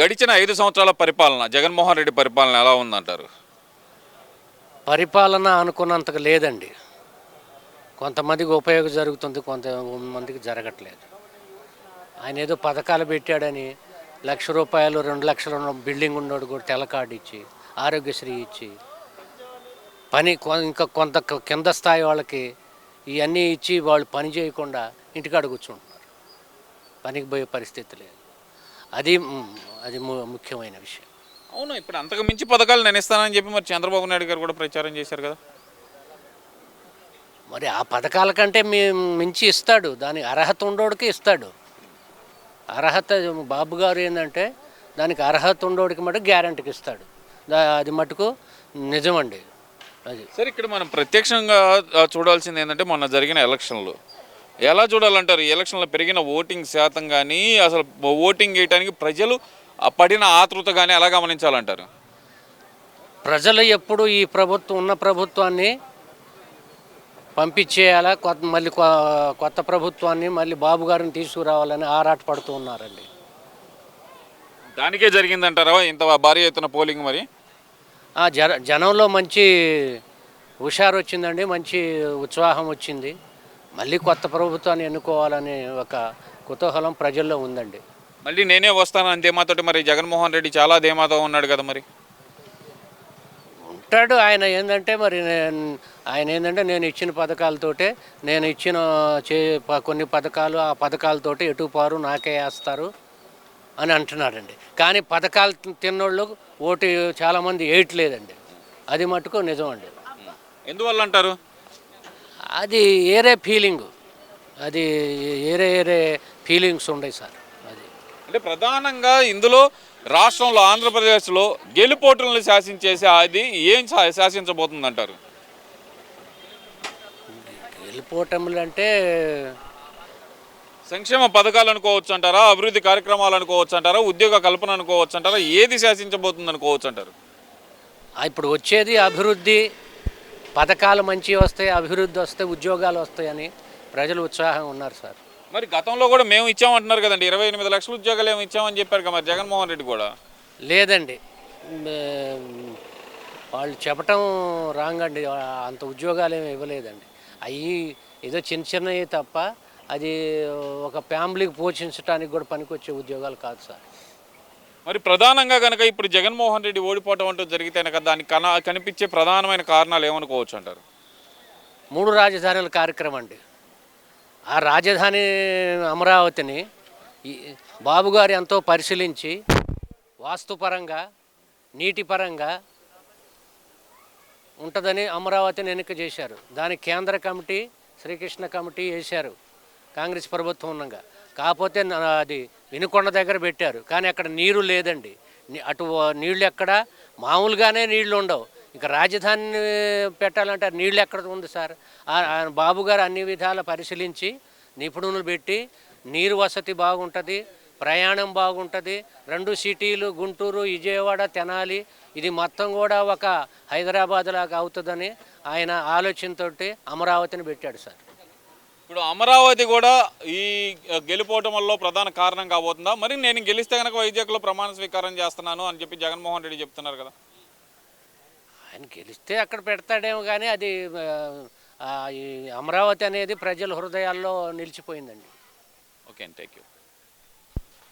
గడిచిన ఐదు సంవత్సరాల పరిపాలన జగన్మోహన్ రెడ్డి పరిపాలన ఎలా ఉందంటారు? పరిపాలన అనుకున్నంతగా లేదండి. కొంతమందికి ఉపయోగం జరుగుతుంది కొంతమందికి జరగట్లేదు. ఆయన ఏదో పథకాలు పెట్టాడని లక్ష రూపాయలు రెండు లక్షలు ఉన్న బిల్డింగ్ ఉన్నోడు కూడా తెలకాడు ఇచ్చి ఆరోగ్యశ్రీ ఇచ్చి పని కొ- ఇంకా కొంత క- కింద స్థాయి వాళ్ళకి ఇవన్నీ ఇచ్చి వాళ్ళు పని చేయకుండా ఇంటికాడ కూర్చుంటున్నారు. పనికి పోయే పరిస్థితి లేదు. అది అది ముఖ్యమైన విషయం. అవును ఇప్పుడు అంతకు మించి పథకాలు నేను ఇస్తానని చెప్పి మరి చంద్రబాబు నాయుడు గారు కూడా ప్రచారం చేశారు కదా. మరి ఆ పథకాల కంటే మీ మించి ఇస్తాడు. దాని అర్హత ఉండోడికి ఇస్తాడు. అర్హత బాబు గారు ఏంటంటే దానికి అర్హత ఉండోడికి మటుకు గ్యారంటీకి ఇస్తాడు. అది మటుకు నిజమండి. అది. సరే ఇక్కడ మనం ప్రత్యక్షంగా చూడాల్సింది ఏంటంటే మొన్న జరిగిన ఎలక్షన్లు. ఎలా చూడాలంటారు? ఈ ఎలక్షన్లో పెరిగిన ఓటింగ్ శాతం కానీ అసలు ఓటింగ్ వేయడానికి ప్రజలు పడిన ఆతృత కానీ ఎలా గమనించాలంటారు? ప్రజలు ఎప్పుడు ఈ ప్రభుత్వం ఉన్న ప్రభుత్వాన్ని పంపించేయాలా? కొత్త మళ్ళీ కొత్త ప్రభుత్వాన్ని మళ్ళీ బాబు గారిని తీసుకురావాలని ఆరాట పడుతూ ఉన్నారండి. దానికే జరిగిందంటారా ఇంత భారీ ఎత్తున పోలింగ్ మరి? ఆ జన జనంలో మంచి హుషారు వచ్చిందండి మంచి ఉత్సాహం వచ్చింది. మళ్ళీ కొత్త ప్రభుత్వాన్ని ఎన్నుకోవాలనే ఒక కుతూహలం ప్రజల్లో ఉందండి. మళ్ళీ నేనే వస్తానని ధీమాతోటి మరి జగన్మోహన్ రెడ్డి చాలా ధీమాతో ఉన్నాడు కదా మరి? ఉంటాడు. ఆయన ఏంటంటే మరి నేను- ఆయన ఏంటంటే నేను ఇచ్చిన పథకాలతోటే నేను ఇచ్చిన చే కొన్ని పథకాలు ఆ పథకాలతోటి ఎటు పారు నాకే వేస్తారు అని అంటున్నాడండి. కానీ పథకాలు తిన్నోళ్ళు ఓటు చాలామంది వేయట్లేదండి. అది మటుకు నిజం అండి ఎందువల్ల అంటారు? అది ఏరే ఫీలింగ్. అది ఏరే ఏరే ఫీలింగ్స్ ఉన్నాయి సార్. అది. అంటే ప్రధానంగా ఇందులో రాష్ట్రంలో ఆంధ్రప్రదేశ్లో గెలుపోటులను శాసించేసి అది ఏం శాసించబోతుంది అంటారు వెళ్ళిపోవటములు అంటే సంక్షేమ పథకాలు అనుకోవచ్చు అంటారా అభివృద్ధి కార్యక్రమాలు అనుకోవచ్చు అంటారా ఉద్యోగ కల్పన అనుకోవచ్చు అంటారా ఏది శాసించబోతుంది అనుకోవచ్చు అంటారు ఇప్పుడు వచ్చేది అభివృద్ధి పథకాలు మంచివి వస్తాయి అభివృద్ధి వస్తాయి ఉద్యోగాలు వస్తాయని ప్రజలు ఉత్సాహంగా ఉన్నారు సార్. మరి గతంలో కూడా మేము ఇచ్చామంటున్నారు కదండి ఇరవై ఎనిమిది లక్షల ఉద్యోగాలు ఏమి ఇచ్చామని చెప్పారు కదా మరి జగన్మోహన్ రెడ్డి కూడా. లేదండి. వాళ్ళు చెప్పటం రాంగ్ అండి అంత ఉద్యోగాలు ఏమి ఇవ్వలేదండి. అవి ఏదో చిన్న చిన్నవి తప్ప అది ఒక ఫ్యామిలీకి పోషించడానికి కూడా పనికొచ్చే ఉద్యోగాలు కాదు సార్. మరి ప్రధానంగా కనుక ఇప్పుడు జగన్మోహన్ రెడ్డి ఓడిపోవటం అంటూ జరిగితే కనుక దానికి కన కనిపించే ప్రధానమైన కారణాలు ఏమనుకోవచ్చు అంటారు? మూడు రాజధానుల కార్యక్రమం అండి. ఆ రాజధాని అమరావతిని బాబుగారు బాబు గారు ఎంతో పరిశీలించి వాస్తుపరంగా నీటిపరంగా ఉంటుందని అమరావతిని ఎన్నిక చేశారు. దాని కేంద్ర కమిటీ శ్రీకృష్ణ కమిటీ వేశారు కాంగ్రెస్ ప్రభుత్వం ఉండగా కాకపోతే అది వినుకొండ దగ్గర పెట్టారు. కానీ అక్కడ నీరు లేదండి. అటు నీళ్ళు ఎక్కడ? మామూలుగానే నీళ్ళు ఉండవు. ఇక రాజధాని పెట్టాలంటే నీళ్ళు ఎక్కడ ఉంది సార్? బాబు గారు అన్ని విధాల పరిశీలించి నిపుణులు పెట్టి నీరు వసతి బాగుంటుంది ప్రయాణం బాగుంటుంది రెండు సిటీలు గుంటూరు విజయవాడ తెనాలి ఇది మొత్తం కూడా ఒక హైదరాబాద్ లాగా అవుతుందని ఆయన ఆలోచనతోటి అమరావతిని పెట్టాడు సార్. ఇప్పుడు అమరావతి కూడా ఈ గెలుపోవటంలో ప్రధాన కారణం కాబోతుందా? మరి నేను గెలిస్తే కనుక వైజాగ్లో ప్రమాణ స్వీకారం చేస్తున్నాను అని చెప్పి జగన్మోహన్ రెడ్డి చెప్తున్నారు కదా. ఆయన గెలిస్తే అక్కడ పెడతాడేమో కానీ అది అమరావతి అనేది ప్రజల హృదయాల్లో నిలిచిపోయిందండి. Okay thank you